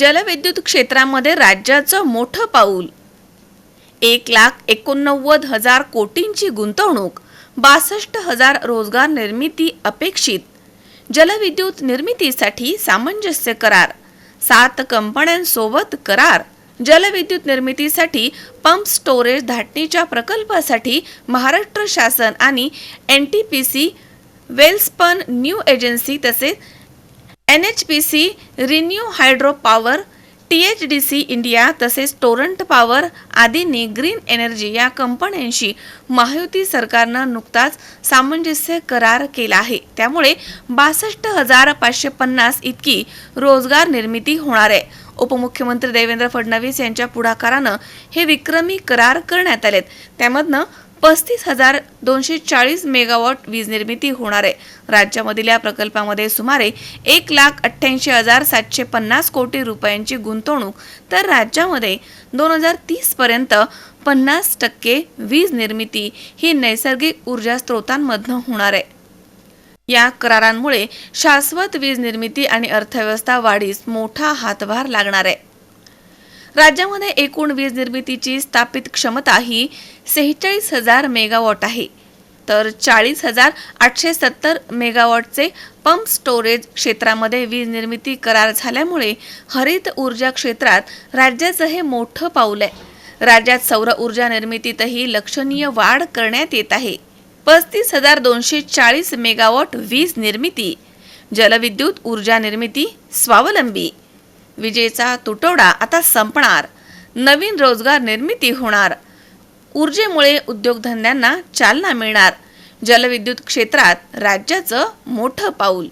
जलविद्युत क्षेत्रामध्ये राज्याचं मोठं पाऊल. एक लाख एकोणनव्वद हजार कोटींची गुंतवणूक बासष्ट हजार रोजगार निर्मिती अपेक्षित. जलविद्युत निर्मितीसाठी सामंजस्य करार सात कंपन्यांसोबत करार. जलविद्युत निर्मितीसाठी पंप स्टोरेज धाटणीच्या प्रकल्पासाठी महाराष्ट्र शासन आणि N T P C Welspun new agency तसेच N H P C renew hydro power T H D C India तसेच टोरंट पॉवर आदींनी ग्रीन एनर्जी या कंपन्यांशी महायुती सरकारनं नुकताच सामंजस्य करार केला आहे. त्यामुळे बासष्ट हजार पाचशे पन्नास इतकी रोजगार निर्मिती होणार आहे. उपमुख्यमंत्री देवेंद्र फडणवीस यांच्या पुढाकारानं हे विक्रमी करार करण्यात आलेत. त्यामधनं पस्तीस हजार दोनशे चाळीस मेगावॉट वीज निर्मिती होणार आहे. राज्यामधील या प्रकल्पामध्ये सुमारे एक लाख अठ्ठ्याऐंशी हजार सातशे पन्नास कोटी रुपयांची गुंतवणूक तर राज्यामध्ये दोन हजार तीसपर्यंत पन्नास टक्के वीज निर्मिती ही नैसर्गिक ऊर्जा स्रोतांमधनं होणार आहे. या करारांमुळे शाश्वत वीज निर्मिती आणि अर्थव्यवस्था वाढीस मोठा हातभार लागणार आहे. राज्यामध्ये एकूण वीज निर्मितीची स्थापित क्षमता ही सेहेचाळीस हजार मेगावॉट आहे. तर चाळीस हजार आठशे सत्तर मेगावॉटचे पंप स्टोरेज क्षेत्रामध्ये वीज निर्मिती करार झाल्यामुळे हरित ऊर्जा क्षेत्रात राज्याचं हे मोठं पाऊल आहे. राज्यात सौर ऊर्जा निर्मितीतही लक्षणीय वाढ करण्यात येत आहे. पस्तीस हजार दोनशे चाळीस मेगावॉट वीज निर्मिती जलविद्युत ऊर्जा निर्मिती स्वावलंबी. विजेचा तुटवडा आता संपणार. नवीन रोजगार निर्मिती होणार. ऊर्जेमुळे उद्योगधंद्यांना चालना मिळणार. जलविद्युत क्षेत्रात राज्याचं मोठं पाऊल.